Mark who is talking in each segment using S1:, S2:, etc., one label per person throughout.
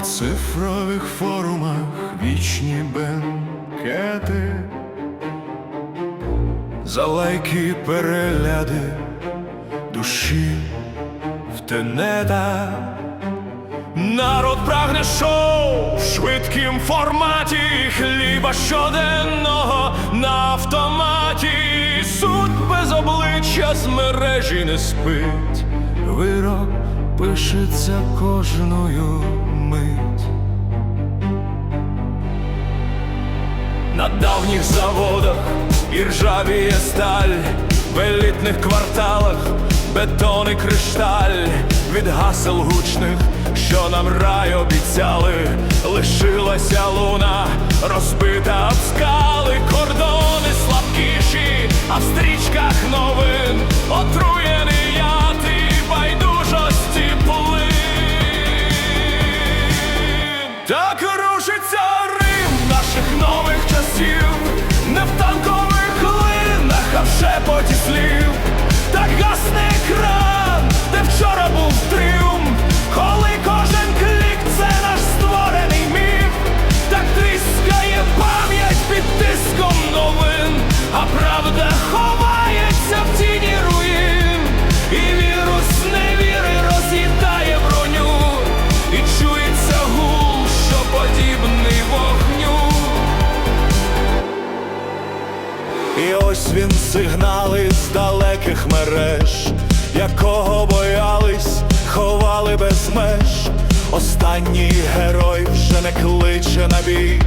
S1: цифрових форумах вічні бенкети, за лайки перегляди душі в тенета. Народ прагне шоу в швидкім форматі, хліба щоденного на автоматі. Суд без обличчя з мережі не спить. Вирок пишеться кожною мить. На давніх заводах і ржавіє сталь, в елітних кварталах бетон і кришталь від гасел гучних, що нам рай обіцяли, лишилася луна, розбита об скали, кордони слабкіші, а слів. Ось він сигнали з далеких мереж, якого боялись, ховали без меж. Останній герой вже не кличе на бій,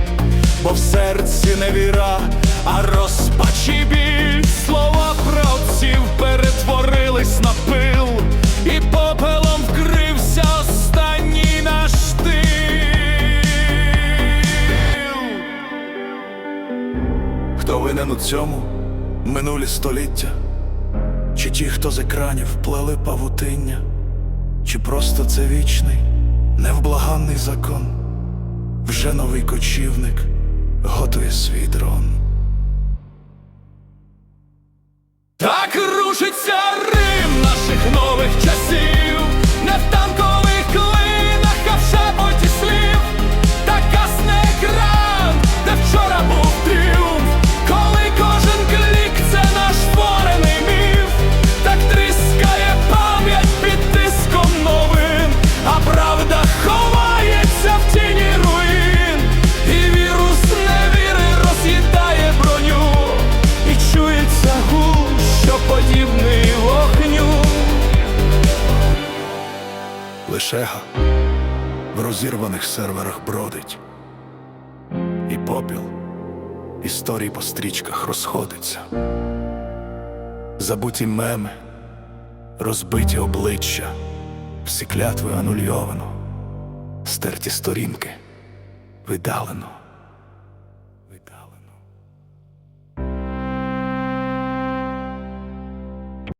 S1: бо в серці не віра, а розпач і біль. Слова правців перетворились на пил, і попелом вкрився останній наш тил.
S2: Хто винен у цьому минулі століття? Чи ті, хто з екранів плели павутиння? Чи просто це вічний, невблаганний закон? Вже новий кочівник готує свій дрон. Лишега в розірваних серверах бродить, і попіл історій по стрічках розходиться. Забуті меми, розбиті обличчя, всі клятви анульовано, стерті сторінки видалено.